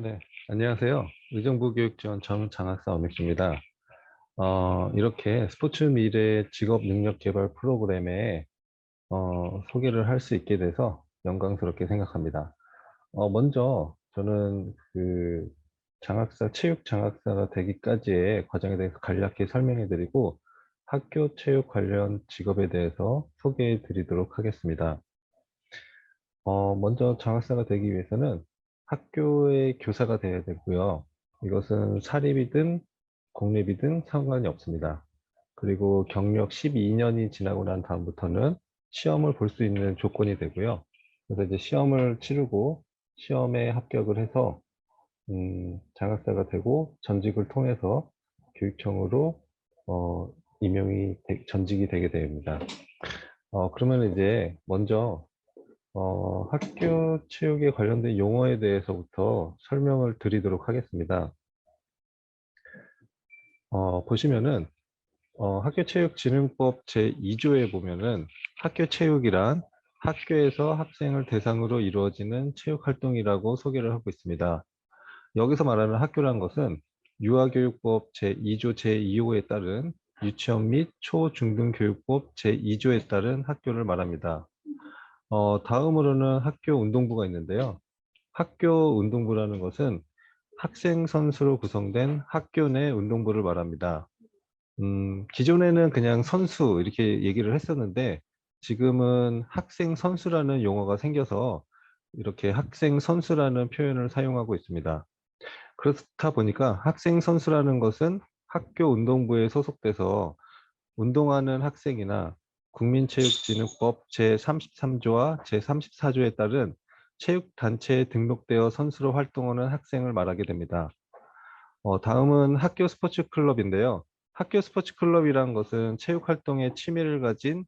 네, 안녕하세요. 의정부 교육지원 정장학사 엄익주입니다. 어, 이렇게 스포츠 미래 직업 능력 개발 프로그램에 어, 소개를 할 수 있게 돼서 영광스럽게 생각합니다. 어, 먼저 저는 그 장학사, 체육 장학사가 되기까지의 과정에 대해서 간략히 설명해 드리고 학교 체육 관련 직업에 대해서 소개해 드리도록 하겠습니다. 어, 먼저 장학사가 되기 위해서는 학교의 교사가 돼야 되고요. 이것은 사립이든 공립이든 상관이 없습니다. 그리고 경력 12년이 지나고 난 다음부터는 시험을 볼 수 있는 조건이 되고요. 그래서 이제 시험을 치르고 시험에 합격을 해서 음, 장학사가 되고 전직을 통해서 교육청으로 어, 임용이 되- 전직이 되게 됩니다. 어, 그러면 이제 먼저 어, 학교 체육에 관련된 용어에 대해서부터 설명을 드리도록 하겠습니다. 어, 보시면은 어, 학교체육진흥법 제2조에 보면은 학교체육이란 학교에서 학생을 대상으로 이루어지는 체육활동이라고 소개를 하고 있습니다. 여기서 말하는 학교란 것은 유아교육법 제2조 제2호에 따른 유치원 및 초중등교육법 제2조에 따른 학교를 말합니다. 어, 다음으로는 학교 운동부가 있는데요. 학교 운동부라는 것은 학생 선수로 구성된 학교 내 운동부를 말합니다. 음, 기존에는 그냥 선수 이렇게 얘기를 했었는데 지금은 학생 선수라는 용어가 생겨서 이렇게 학생 선수라는 표현을 사용하고 있습니다. 그렇다 보니까 학생 선수라는 것은 학교 운동부에 소속돼서 운동하는 학생이나 국민체육진흥법 제33조와 제34조에 따른 체육단체에 등록되어 선수로 활동하는 학생을 말하게 됩니다. 어, 다음은 학교 스포츠 클럽인데요. 학교 스포츠 클럽이란 것은 체육 활동에 취미를 가진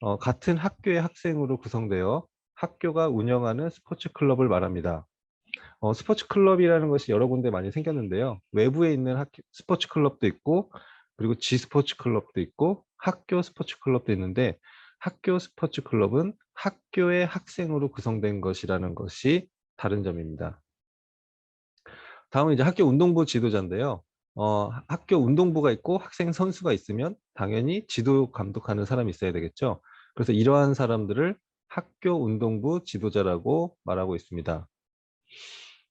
어, 같은 학교의 학생으로 구성되어 학교가 운영하는 스포츠 클럽을 말합니다. 어, 스포츠 클럽이라는 것이 여러 군데 많이 생겼는데요. 외부에 있는 학교, 스포츠 클럽도 있고, 그리고 지 스포츠 클럽도 있고, 학교 스포츠 클럽도 있는데, 학교 스포츠 클럽은 학교의 학생으로 구성된 것이라는 것이 다른 점입니다. 다음은 이제 학교 운동부 지도자인데요. 어, 학교 운동부가 있고 학생 선수가 있으면 당연히 지도 감독하는 사람이 있어야 되겠죠. 그래서 이러한 사람들을 학교 운동부 지도자라고 말하고 있습니다.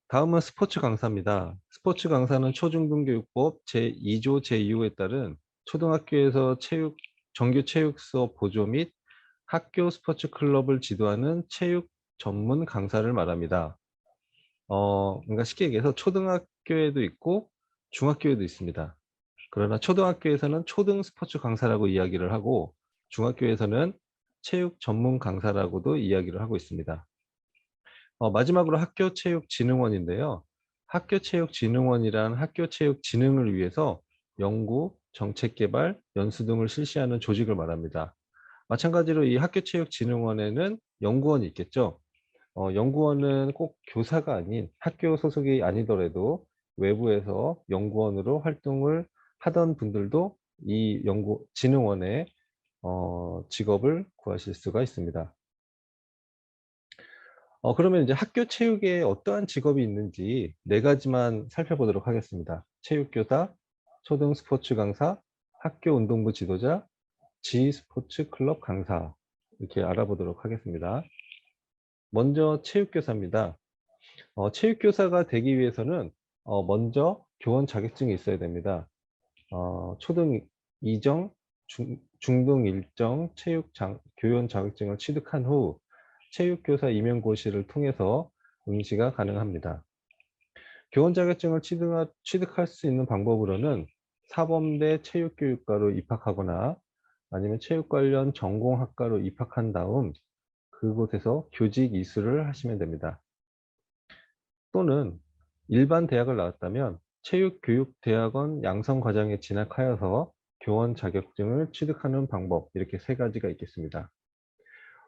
다음은 스포츠 강사입니다. 스포츠 강사는 초중등교육법 제2조 제2호에 따른 초등학교에서 체육, 정규 체육 수업 보조 및 학교 스포츠 클럽을 지도하는 체육 전문 강사를 말합니다. 어, 그러니까 쉽게 얘기해서 초등학교에도 있고 중학교에도 있습니다. 그러나 초등학교에서는 초등 스포츠 강사라고 이야기를 하고 중학교에서는 체육 전문 강사라고도 이야기를 하고 있습니다. 어, 마지막으로 학교 체육 진흥원인데요. 학교 체육 진흥원이란 학교 체육 진흥을 위해서 연구, 정책 개발, 연수 등을 실시하는 조직을 말합니다. 마찬가지로 이 학교체육진흥원에는 연구원이 있겠죠. 어, 연구원은 꼭 교사가 아닌 학교 소속이 아니더라도 외부에서 연구원으로 활동을 하던 분들도 이 연구 진흥원의 어, 직업을 구하실 수가 있습니다. 어, 그러면 이제 학교 체육에 어떠한 직업이 있는지 네 가지만 살펴보도록 하겠습니다. 체육교사, 초등 스포츠 강사, 학교 운동부 지도자, 지 스포츠 클럽 강사 이렇게 알아보도록 하겠습니다. 먼저 체육교사입니다. 어, 체육교사가 되기 위해서는 어, 먼저 교원 자격증이 있어야 됩니다. 어, 초등 2정, 중, 중등 1정 체육 장, 교원 자격증을 취득한 후 체육교사 임용고시를 통해서 응시가 가능합니다. 교원 자격증을 취득하, 취득 할 수 있는 방법으로는 사범대 체육교육과로 입학하거나 아니면 체육 관련 전공학과로 입학한 다음 그곳에서 교직 이수를 하시면 됩니다. 또는 일반 대학을 나왔다면 체육교육대학원 양성과정에 진학하여서 교원 자격증을 취득하는 방법 이렇게 세 가지가 있겠습니다.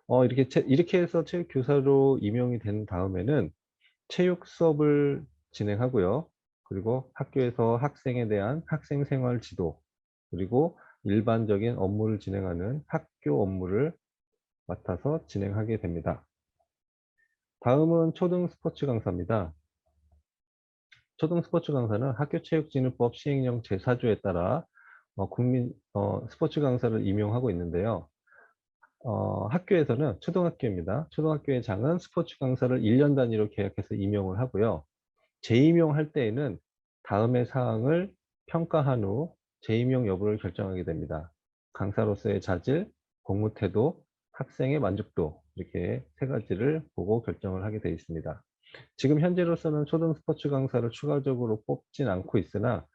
어, 이렇게, 체, 이렇게 해서 체육교사로 임용이 된 다음에는 체육 수업을 진행하고요. 그리고 학교에서 학생에 대한 학생 생활 지도, 그리고 일반적인 업무를 진행하는 학교 업무를 맡아서 진행하게 됩니다. 다음은 초등 스포츠 강사입니다. 초등 스포츠 강사는 학교체육진흥법 시행령 제4조에 따라 어, 국민 어, 스포츠 강사를 임용하고 있는데요. 어, 학교에서는 초등학교입니다. 초등학교의 장은 스포츠 강사를 1년 단위로 계약해서 임용을 하고요. 재임용할 때에는 다음의 사항을 평가한 후 재임용 여부를 결정하게 됩니다. 강사로서의 자질, 공무 태도, 학생의 만족도 이렇게 세 가지를 보고 결정을 하게 되어 있습니다. 지금 현재로서는 초등 스포츠 강사를 추가적으로 뽑진 않고 있으나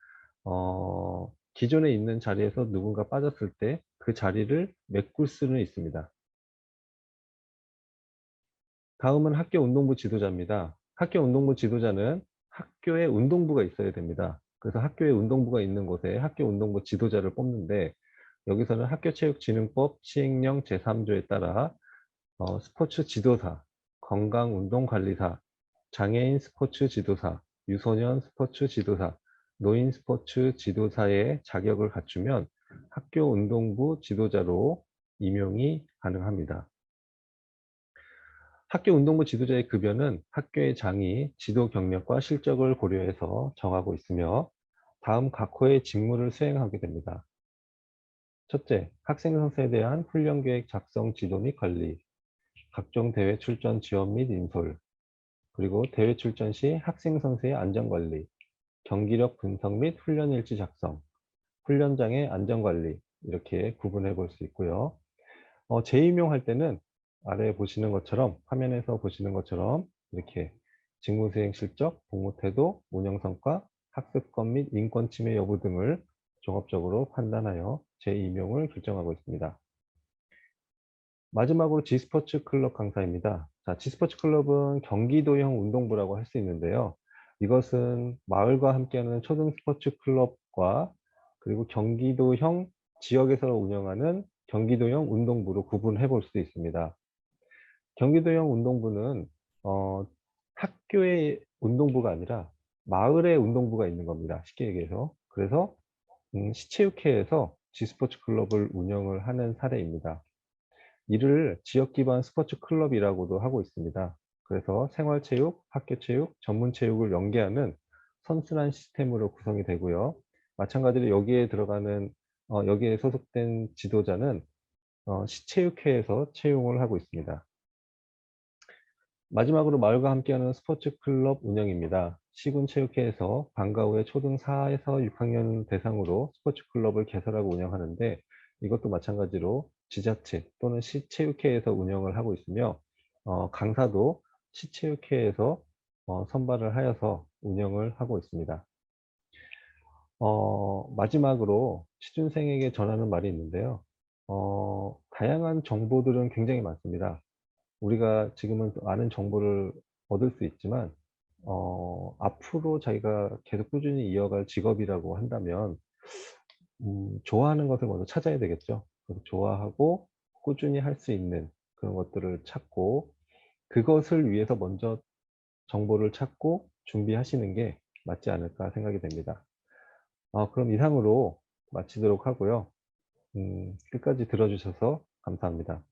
어, 기존에 있는 자리에서 누군가 빠졌을 때 그 자리를 메꿀 수는 있습니다. 다음은 학교 운동부 지도자입니다. 학교 운동부 지도자는 학교에 운동부가 있어야 됩니다. 그래서 학교에 운동부가 있는 곳에 학교 운동부 지도자를 뽑는데 여기서는 학교체육진흥법 시행령 제3조에 따라 어, 스포츠 지도사, 건강운동관리사, 장애인 스포츠 지도사, 유소년 스포츠 지도사, 노인 스포츠 지도사의 자격을 갖추면 학교 운동부 지도자로 임용이 가능합니다. 학교 운동부 지도자의 급여는 학교의 장이 지도 경력과 실적을 고려해서 정하고 있으며 다음 각 호의 직무를 수행하게 됩니다. 첫째, 학생 선수에 대한 훈련 계획 작성 지도 및 관리, 각종 대회 출전 지원 및 인솔, 그리고 대회 출전 시 학생 선수의 안전관리, 경기력 분석 및 훈련 일지 작성, 훈련장의 안전관리 이렇게 구분해 볼 수 있고요. 어, 재임용할 때는 아래 보시는 것처럼 화면에서 보시는 것처럼 이렇게 직무수행 실적, 복무태도, 운영성과, 학습권 및 인권 침해 여부 등을 종합적으로 판단하여 재임용을 결정하고 있습니다. 마지막으로 G스포츠 클럽 강사입니다. 자, G스포츠 클럽은 경기도형 운동부라고 할 수 있는데요. 이것은 마을과 함께하는 초등 스포츠 클럽과 그리고 경기도형 지역에서 운영하는 경기도형 운동부로 구분해 볼 수 있습니다. 경기도형 운동부는 어, 학교의 운동부가 아니라 마을의 운동부가 있는 겁니다. 쉽게 얘기해서. 그래서 음, 시체육회에서 G스포츠 클럽을 운영을 하는 사례입니다. 이를 지역 기반 스포츠 클럽이라고도 하고 있습니다. 그래서 생활체육, 학교체육, 전문체육을 연계하는 선순환 시스템으로 구성이 되고요. 마찬가지로 여기에 들어가는 어, 여기에 소속된 지도자는 어, 시체육회에서 채용을 하고 있습니다. 마지막으로 마을과 함께하는 스포츠 클럽 운영입니다. 시군체육회에서 방과 후에 초등 4에서 6학년 대상으로 스포츠 클럽을 개설하고 운영하는데 이것도 마찬가지로 지자체 또는 시체육회에서 운영을 하고 있으며 어, 강사도 시체육회에서 어, 선발을 하여서 운영을 하고 있습니다. 어, 마지막으로 취준생에게 전하는 말이 있는데요. 어, 다양한 정보들은 굉장히 많습니다. 우리가 지금은 많은 정보를 얻을 수 있지만 어, 앞으로 자기가 계속 꾸준히 이어갈 직업이라고 한다면 음, 좋아하는 것을 먼저 찾아야 되겠죠. 좋아하고 꾸준히 할 수 있는 그런 것들을 찾고 그것을 위해서 먼저 정보를 찾고 준비하시는 게 맞지 않을까 생각이 됩니다. 어, 그럼 이상으로 마치도록 하고요. 음, 끝까지 들어주셔서 감사합니다.